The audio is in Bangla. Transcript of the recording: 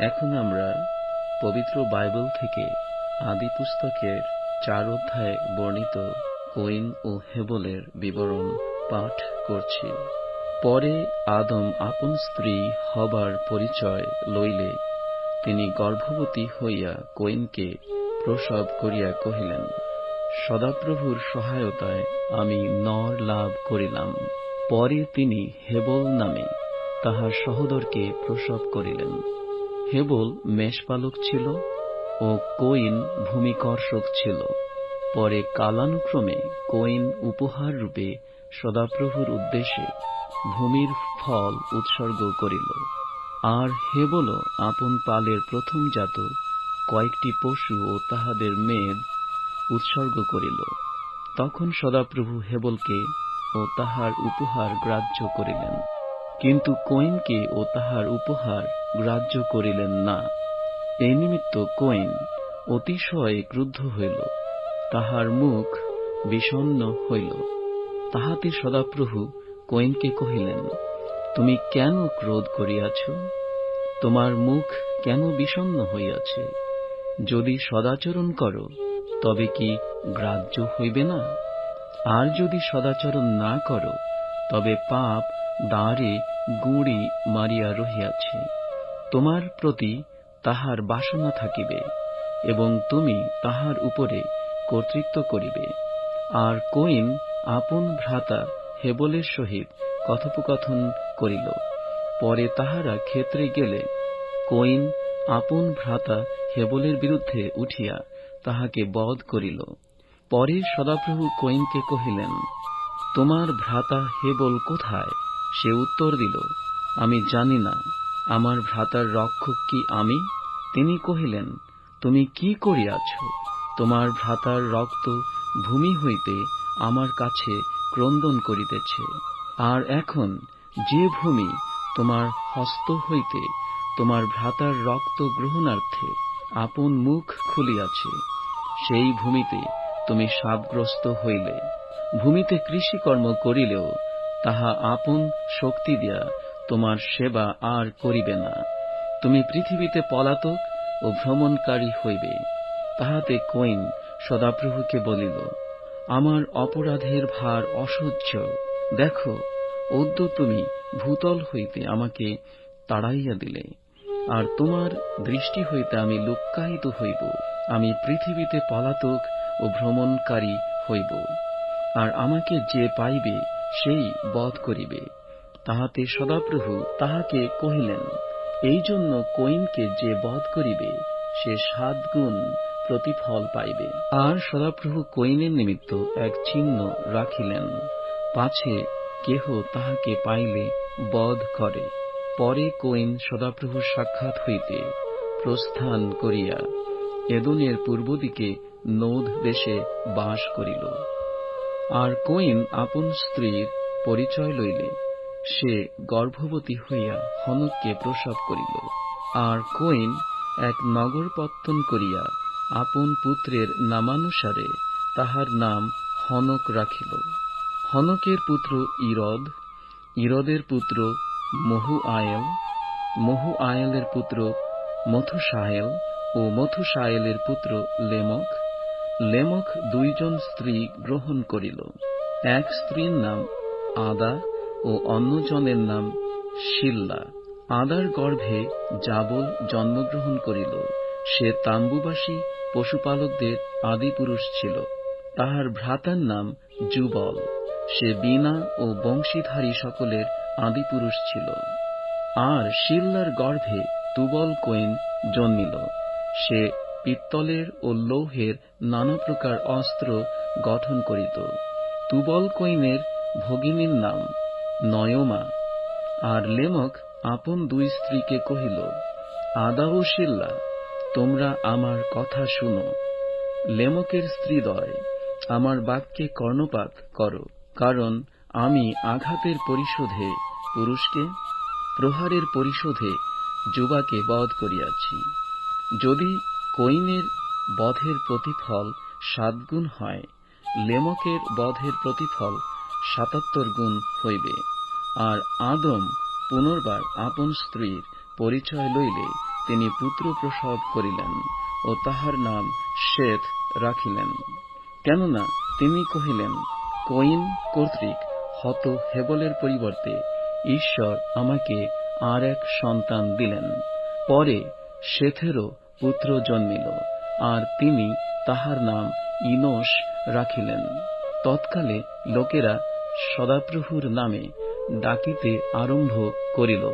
এখন আমরা পবিত্র বাইবেল থেকে আদি পুস্তকের চার অধ্যায়ে বর্ণিত কইন ও হেবলের বিবরণ পাঠ করছি। পরে আদম আপন স্ত্রী হবার পরিচয় লইলে তিনি গর্ভবতী হইয়া কইনকে প্রসব করিয়া কহিলেন, সদাপ্রভুর সহায়তায় আমি নর লাভ করিলাম। পরে তিনি হেবল নামে তাহার সহোদরকে প্রসব করিলেন। হেবল মেষপালক ছিল ও কোইন ভূমিকর্ষক ছিল। পরে কালানুক্রমে কোইন উপহার রূপে সদাপ্রভুর উদ্দেশ্যে ভূমির ফল উৎসর্গ করিল। আর হেবল আপন পালের প্রথম জাত কয়েকটি পশু ও তাহাদের মেদ উৎসর্গ করিল। তখন সদাপ্রভু হেবলকে ও তাহার উপহার গ্রাহ্য করিলেন। কিন্তু কইনকে ও তাহার উপহার গ্রাহ্য করিলেন না। এই নিমিত্ত কইন অতিশয় ক্রুদ্ধ হইল। তাহার মুখ বিষণ্ন হইল। তাহাতে সদাপ্রভু কইনকে কহিলেন, তুমি কেন ক্রোধ করিয়াছ? তোমার মুখ কেন বিষণ্ন হইয়াছে? যদি সদাচরণ করো, তবে কি গ্রাহ্য হইবে না? আর যদি সদাচরণ না করো, তবে পাপ দ্বারে গুঁড়ি মারিয়া রহিয়াছে। তোমার প্রতি তাহার বাসনা থাকিবে এবং তুমি তাহার উপরে কর্তৃত্ব করিবে। আর কইন, আপন ভ্রাতা হেবলের সহিত কথোপকথন করিল। পরে তাহারা ক্ষেত্রে গেলে কইন, আপন ভ্রাতা হেবলের বিরুদ্ধে উঠিয়া তাহাকে বধ করিল। পরে সদাপ্রভু কইনকে কহিলেন, তোমার ভ্রাতা হেবল কোথায়? সে উত্তর দিল, আমি জানি না, আমার ভ্রাতার রক্ষক কি আমি? তিনি কহিলেন, তুমি কি করিয়াছ? তোমার ভ্রাতার রক্ত ভূমি হইতে আমার কাছে ক্রন্দন করিতেছে। আর এখন যে ভূমি তোমার হস্ত হইতে তোমার ভ্রাতার রক্ত গ্রহণার্থে আপন মুখ খুলিয়াছে, সেই ভূমিতে তুমি সাপগ্রস্ত হইলে। ভূমিতে কৃষিকর্ম করিলেও তাহা আপন শক্তি দিয়া তোমার সেবা আর করিবে না। তুমি পৃথিবীতে পলাতক ও ভ্রমণকারী হইবে। তাহাতে কইন, সদাপ্রভুকে বলিল, আমার অপরাধের ভার অসহ্য। দেখো, অদ্য তুমি ভূতল হইতে আমাকে তাড়াইয়া দিলে, আর তোমার দৃষ্টি হইতে আমি লুক্কায়িত হইব। আমি পৃথিবীতে পলাতক ও ভ্রমণকারী হইব, আর আমাকে যে পাইবে সেই বধ করিবে। তাহাতে সদাপ্রভু তাহাকে কহিলেন এই জন্য কইনকে যে বধ করিবে, সে সাত গুণ প্রতিফল পাইবে। আর সদাপ্রভু কইনের নিমিত্ত এক চিহ্ন রাখিলেন, পাছে কেহ তাহাকে পাইলে বধ করে। পরে কইন সদাপ্রভুর সাক্ষাৎ হইতে প্রস্থান করিয়া এদনের পূর্ব দিকে নৌদ দেশে বাস করিল। আর কইন আপন স্ত্রীর পরিচয় লইলে, সে গর্ভবতী হইয়া হনককে প্রসব করিল। আর কইন এক নগর পত্তন করিয়া আপন পুত্রের নামানুসারে তাহার নাম হনক রাখিল। হনকের পুত্র ইরদ, ইরদের পুত্র মহু আয়েল মহু আয়েলের পুত্র মথুসায়েল ও মথুসায়েলের পুত্র লেমক লেমক দুইজন স্ত্রী গ্রহণ করিল। এক স্ত্রীর নাম আদা ও অন্যজনের নাম শিল্লা। আদার গর্ভে জাবল জন্মগ্রহণ করিল। সে তাম্বুবাসী পশুপালকদের আদিপুরুষ ছিল। তাহার ভ্রাতার নাম যুবল। সে বীণা ও বংশীধারী সকলের আদিপুরুষ ছিল। আর শিল্লার গর্ভে তুবল কইন জন্মিল। সে পিত্তলের ও লৌহের নানা প্রকার অস্ত্র গঠন করিত। তুবল কইনের ভগিনীর নাম নয়মা। আর লেমক আপন দুই স্ত্রীকে কহিল আদা ও শিল্লা, তোমরা আমার কথা শুনো। লেমকের স্ত্রীদয়, আমার বাক্যে কর্ণপাত করো, কারণ আমি আঘাতের পরিশোধে পুরুষকে, প্রহারের পরিশোধে যুবাকে বধ করিয়াছি। যদি কইনের বধের প্রতিফল সাতগুণ হয়, লেমকের বধের প্রতিফল সাতাত্তর গুণ হইবে, আর আদম পুনর্বার আপন স্ত্রীর পরিচয় লইলে তিনি পুত্র প্রসব করিলেন ও তাহার নাম শেথ রাখিলেন। কেননা তিনি কহিলেন, কইন কর্তৃক হত হেবলের পরিবর্তে ঈশ্বর আমাকে আর এক সন্তান দিলেন। পরে শেথেরও পুত্র জন্মিল, আর তিনি তাহার নাম ইনোশ রাখিলেন। তৎকালে লোকেরা সদাপ্রভুর নামে ডাকিতে আরম্ভ করিল।